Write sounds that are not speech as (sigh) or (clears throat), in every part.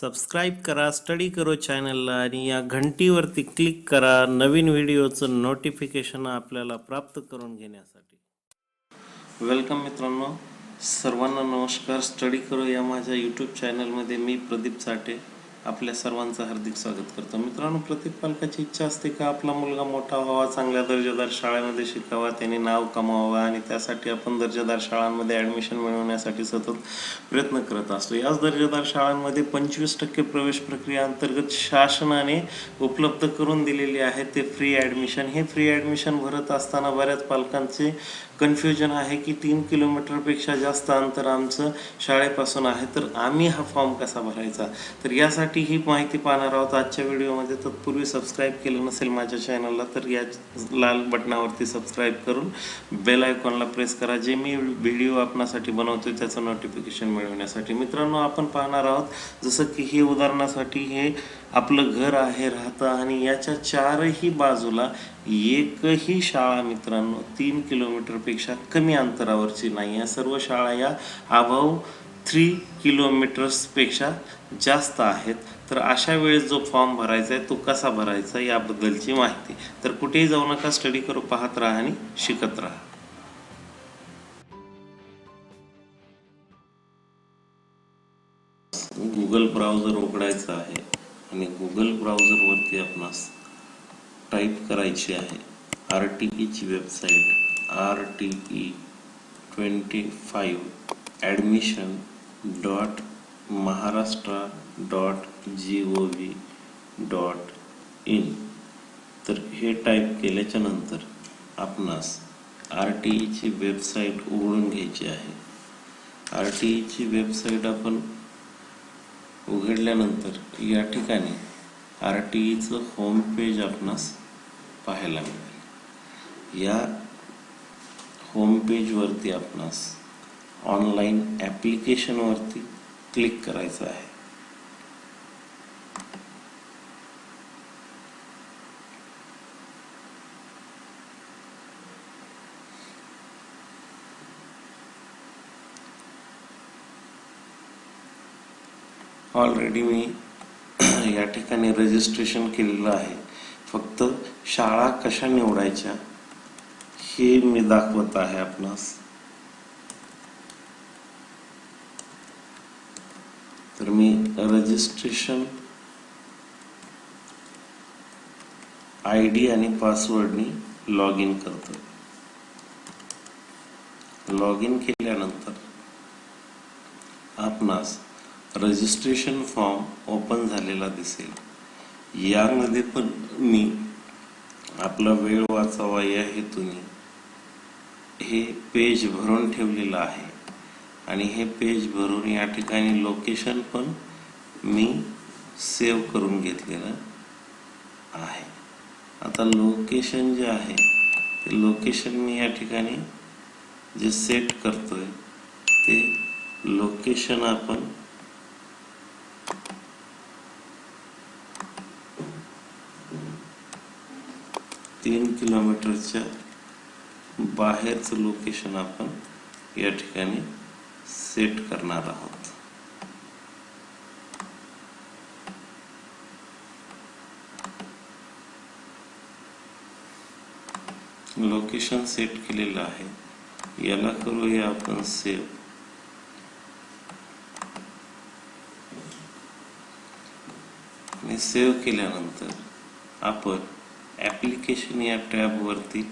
Subscribe करा study करो चॅनलला आणि या घंटीवरती क्लिक करा नवीन व्हिडिओचं नोटिफिकेशन आपल्याला प्राप्त करून घेण्यासाठी. वेलकम मित्रांनो. सर्वांना नमस्कार. स्टडी करो या माझ्या यूट्यूब चॅनलमध्ये मी प्रदीप साठे. आपल्या सर्वांचं हार्दिक स्वागत करतो. मित्रांनो प्रत्येक पालकाची इच्छा असते का आपला मुलगा मोठा व्हावा चांगल्या दर्जेदार शाळेमध्ये शिकावा त्याने नाव कमावावं आणि त्यासाठी आपण दर्जेदार शाळांमध्ये ॲडमिशन मिळवण्यासाठी सतत प्रयत्न करत असतो. याच दर्जेदार शाळांमध्ये पंचवीस टक्के प्रवेश प्रक्रिया अंतर्गत शासनाने उपलब्ध करून दिलेली आहे. ते फ्री ॲडमिशन हे फ्री ॲडमिशन भरत असताना बऱ्याच पालकांचे कन्फ्युजन आहे की तीन किलोमीटरपेक्षा जास्त अंतर आमचं शाळेपासून आहे. तर आम्ही हा फॉर्म कसा भरायचा? तर यासाठी ही माहिती पाहणार आहोत. आजच्या व्हिडिओमध्ये तत्पूर्वी सबस्क्राईब केलं नसेल माझ्या चॅनलला तर या लाल बटनावरती सबस्क्राईब करून बेल आयकॉनला प्रेस करा. जे मी व्हिडिओ आपणासाठी बनवतो त्याचं नोटिफिकेशन मिळवण्यासाठी. मित्रांनो आपण पाहणार आहोत जसं की हे उदाहरणासाठी हे आपलं घर आहे राहतं आणि याच्या चारही बाजूला एकही शाळा मित्रांनो तीन किलोमीटरपेक्षा कमी अंतरावरची नाही या सर्व शाळा या अभाव थ्री किलोमीटर्सपेक्षा जास्त आहेत तर अशा वेळेस जो फॉर्म भरायचा आहे तो कसा भरायचा याबद्दलची माहिती. तर कुठेही जाऊ नका स्टडी करू पाहत राहा आणि शिकत राहा. गुगल ब्राउझर उघडायचं आहे आणि गुगल ब्राउझरवरती आपणास टाईप करायची आहे. आर टी ईची website R T E twenty five admission dot Maharashtra dot G O V dot in. तर हे टाईप केल्याच्यानंतर आपणास आर टी ईची वेबसाईट उघडून घ्यायची आहे. आर टी ईची वेबसाईट आपण उघडल्यानंतर या ठिकाणी आर टी ईचं होम पेज आपणास पाहायला मिळेल. या होम पेजवरती आपणास ऑनलाईन ॲप्लिकेशनवरती क्लिक करायचं आहे. ऑलरेडी मी (clears throat) या ठिकाणी रजिस्ट्रेशन केलेलं आहे. फक्त शाळा कशा निवडायच्या हे मी दाखवत आहे आपणास. तर मी रजिस्ट्रेशन आय डी आणि पासवर्डनी लॉग इन करतो. लॉग इन केल्यानंतर आपणास रजिस्ट्रेशन फॉर्म ओपन झालेला दिसेल. यामध्ये पण मी आपला वेळ वाचावा या हेतूने हे पेज भरून ठेवलेलं आहे. आणि हे पेज भरून या ठिकाणी लोकेशन पण मी सेव्ह करून घेतलेलं आहे. आता लोकेशन जे आहे ते लोकेशन मी या ठिकाणी जे सेट करतोय ते लोकेशन आपण तीन किलोमीटरच्या बाहेरचं लोकेशन आपण या ठिकाणी सेट करणार आहोत. लोकेशन सेट केलेलं आहे. याला करूया आपण सेव्ह आणि सेव्ह केल्यानंतर आपण ॲप्लिकेशन या टॅबवरती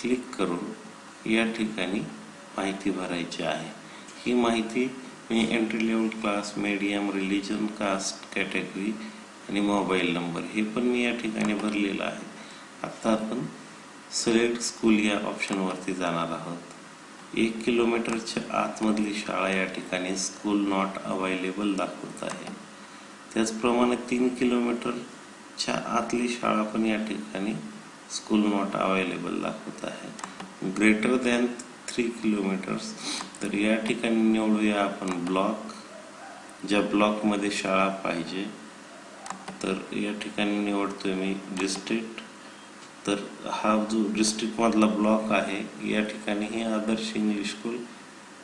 क्लिक करून या ठिकाणी माहिती भरायची आहे. ही माहिती मी entry level class medium religion caste category आणि मोबाईल नंबर हे पण मी या ठिकाणी भरलेलं आहे. आत्ता आपण सिलेक्ट स्कूल या ऑप्शनवरती जाणार आहोत. एक किलोमीटरच्या आतमधली शाळा या ठिकाणी स्कूल नॉट अवेलेबल दाखवत आहे. त्याचप्रमाणे तीन किलोमीटरच्या आतली शाळा पण या ठिकाणी स्कूल नॉट अवेलेबल दाखवत आहे. Greater than three kilometres. तर या ठिकाणी निवडूया आपण ब्लॉक. ज्या ब्लॉकमध्ये शाळा पाहिजे. तर या ठिकाणी निवडतोय मी डिस्ट्रिक्ट. तर हा जो डिस्ट्रिक्टमधला ब्लॉक आहे या ठिकाणी हे आदर्श इंग्लिश स्कूल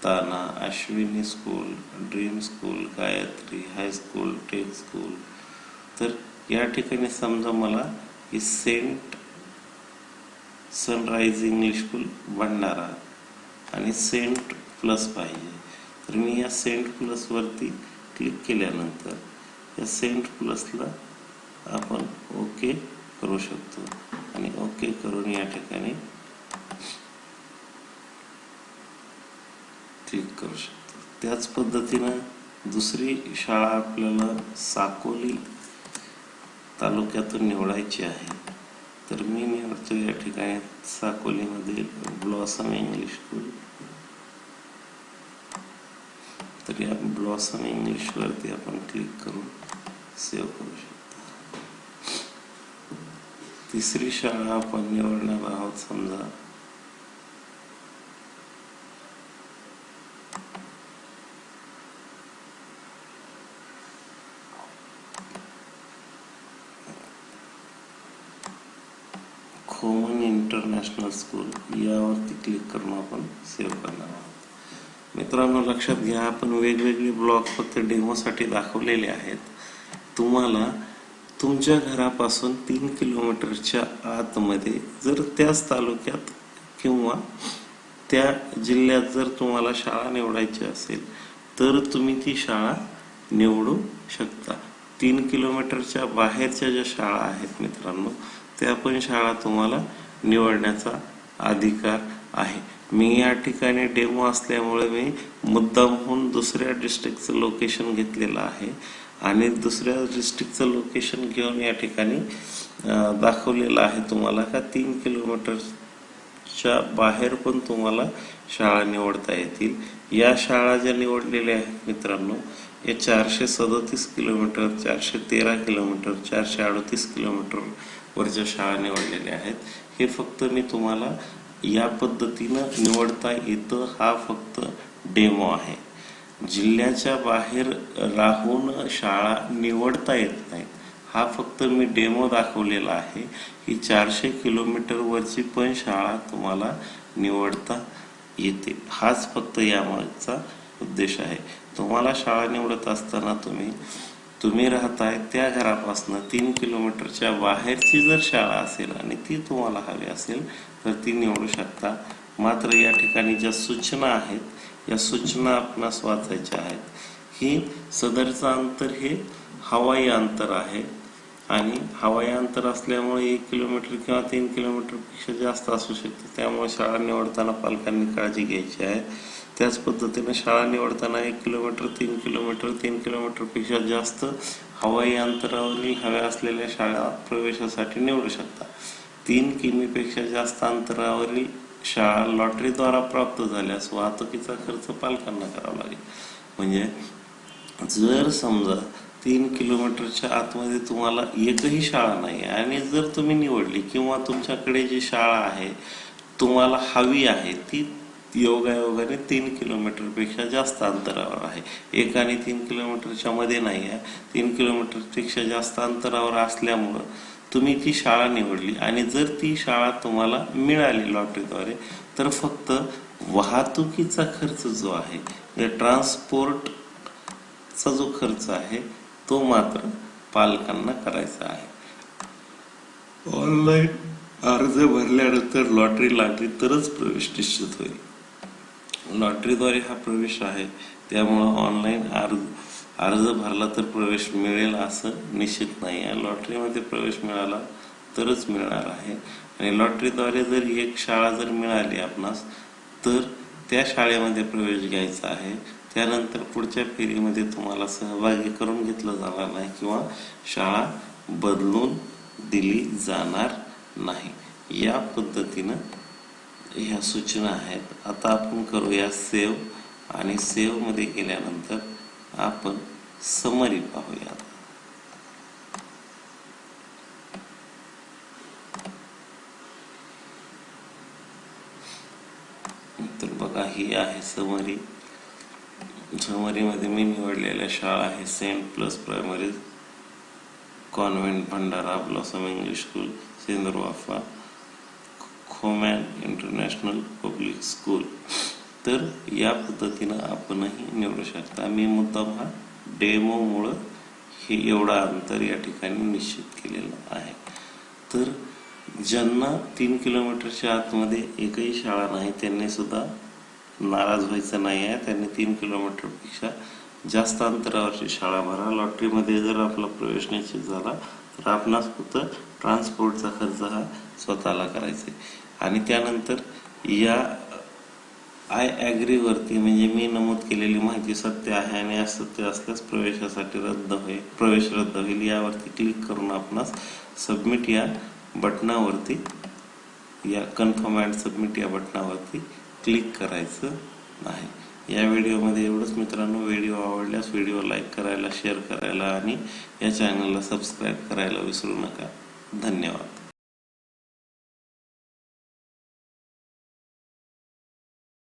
ताना Ashwini school dream school Gayatri high school tech school. तर या ठिकाणी समजा मला की saint sunrise English school Bhandara. आणि सेंट प्लस पाहिजे. तर मी या सेंट प्लसवरती क्लिक केल्यानंतर या सेंट प्लसला आपण ओके करू शकतो. आणि ओके करून या ठिकाणी क्लिक करू शकतो. त्याच पद्धतीनं दुसरी शाळा आपल्याला साकोली तालुक्यातून निवडायची आहे. तर मी निवडतो या ठिकाणी साकोलीमध्ये ब्लॉसम इंग्लिश स्कूल. तर या ब्लॉसम इंग्लिशवरती आपण क्लिक करून सेव्ह करू शकतो. तिसरी शाळा आपण निवडणार आहोत समजा नॅशनल स्कूल यावरती क्लिक करून आपण सेव्ह करणार आहोत. मित्रांनो लक्षात घ्या आपण वेगवेगळे ब्लॉक फक्त डेमोसाठी दाखवलेले आहेत. तुम्हाला तुमच्या घरापासून तीन किलोमीटरच्या आतमध्ये जर त्याच तालुक्यात किंवा त्या जिल्ह्यात जर तुम्हाला शाळा निवडायची असेल तर तुम्ही ती शाळा निवडू शकता. तीन किलोमीटरच्या बाहेरच्या ज्या शाळा आहेत मित्रांनो त्या पण शाळा तुम्हाला निवडण्याचा अधिकार आहे. मी या ठिकाणी डेमो असल्यामुळे मी मुद्दामहून दुसऱ्या डिस्ट्रिक्टचं लोकेशन घेतलेलं आहे आणि दुसऱ्या डिस्ट्रिक्टचं लोकेशन घेऊन या ठिकाणी दाखवलेलं आहे तुम्हाला का तीन किलोमीटरच्या बाहेर पण तुम्हाला शाळा निवडता येतील. या शाळा ज्या निवडलेल्या आहेत मित्रांनो या चारशे सदतीस किलोमीटर चारशे तेरा किलोमीटर चारशे अडतीस किलोमीटरवरच्या शाळा निवडलेल्या आहेत हे फक्त मी तुम्हाला या पद्धतीनं निवडता येतं हा फक्त डेमो आहे. जिल्ह्याच्या बाहेर राहून शाळा निवडता येत नाहीत. हा फक्त मी डेमो दाखवलेला आहे. की चारशे किलोमीटरवरची पण शाळा तुम्हाला निवडता येते. हाच फक्त यामागचा उद्देश आहे. तुम्हाला शाळा निवडत असताना तुम्ही तुम्ही राहताय त्या घरापासून तीन किलोमीटरच्या बाहेरची जर शाळा असेल आणि ती तुम्हाला हवी असेल तर ती निवडू शकता. मात्र या ठिकाणी ज्या सूचना आहेत या सूचना आपणास वाचायच्या आहेत. ही सदरचं अंतर हे हवाई अंतर आहे आणि हवाई अंतर असल्यामुळे एक किलोमीटर किंवा तीन किलोमीटरपेक्षा जास्त असू शकते. त्यामुळे शाळा निवडताना पालकांनी काळजी घ्यायची आहे. त्याच पद्धतीने शाळा निवडताना एक किलोमीटर तीन किलोमीटर तीन किलोमीटरपेक्षा जास्त हवाई अंतरावरील हव्या असलेल्या शाळा प्रवेशासाठी निवडू शकता. तीन किमीपेक्षा जास्त अंतरावरील शाळा लॉटरीद्वारा प्राप्त झाल्यास वाहतुकीचा खर्च पालकांना करावा लागेल. म्हणजे जर समजा तीन किलोमीटरच्या आतमध्ये तुम्हाला एकही शाळा नाही आणि जर तुम्ही निवडली किंवा तुमच्याकडे जी शाळा आहे तुम्हाला हवी आहे ती योगायोगाने तीन किलोमीटरपेक्षा जास्त अंतरावर आहे. एक आणि तीन किलोमीटरच्या मध्ये नाही आहे. तीन किलोमीटरपेक्षा जास्त अंतरावर असल्यामुळं तुम्ही ती शाळा निवडली आणि जर ती शाळा तुम्हाला मिळाली लॉटरीद्वारे तर फक्त वाहतुकीचा खर्च जो आहे म्हणजे ट्रान्सपोर्टचा जो खर्च आहे तो मात्र पालकांना करायचा आहे. ऑनलाईन अर्ज भरल्यानंतर लॉटरी लागली तरच प्रवेश निश्चित होईल. लॉटरीद्वारे हा प्रवेश आहे. त्यामुळं ऑनलाईन अर्ज अर्ज भरला तर प्रवेश मिळेल असं निश्चित नाही. आहे लॉटरीमध्ये प्रवेश मिळाला तरच मिळणार आहे. आणि लॉटरीद्वारे जर एक शाळा जर मिळाली आपणास तर त्या शाळेमध्ये प्रवेश घ्यायचा आहे. त्यानंतर पुढच्या फेरीमध्ये तुम्हाला सहभागी करून घेतलं जाणार नाही किंवा शाळा बदलून दिली जाणार नाही. या पद्धतीनं ह्या सूचना आहेत. आता आपण करूया सेव आणि सेवमध्ये गेल्यानंतर आपण समरी पाहूया तर बघा ही आहे समरी. समरीमध्ये मी निवडलेल्या शाळा आहे. Saint plus primary convent Bhandara blossom English school सेंदरवाफा. होमॅन इंटरनॅशनल पब्लिक स्कूल तर या पद्धतीनं आपणही निवडू शकता. मी मुद्दाम हा डेमोमुळं हे एवढं अंतर या ठिकाणी निश्चित केलेलं आहे. तर ज्यांना तीन किलोमीटरच्या आतमध्ये एकही शाळा नाही त्यांनी सुद्धा नाराज व्हायचं नाही आहे. त्यांनी तीन किलोमीटरपेक्षा जास्त अंतरावरची शाळा भरा. लॉटरीमध्ये जर आपला प्रवेश निश्चित झाला तर आपणास फक्त ट्रान्सपोर्टचा खर्च हा स्वतःला करायचा आहे. आणि त्यानंतर या आय ॲग्रीवरती म्हणजे मी नमूद केलेली माहिती सत्य आहे आणि असत्य असल्यास प्रवेशासाठी रद्द होईल प्रवेश रद्द होईल यावरती क्लिक करून आपणास सबमिट या बटनावरती या कन्फर्म अँड सबमिट या बटनावरती क्लिक करायचं आहे. या व्हिडिओमध्ये एवढंच मित्रांनो. व्हिडिओ आवडल्यास व्हिडिओ लाईक करायला शेअर करायला आणि या चॅनलला सबस्क्राईब करायला विसरू नका. धन्यवाद.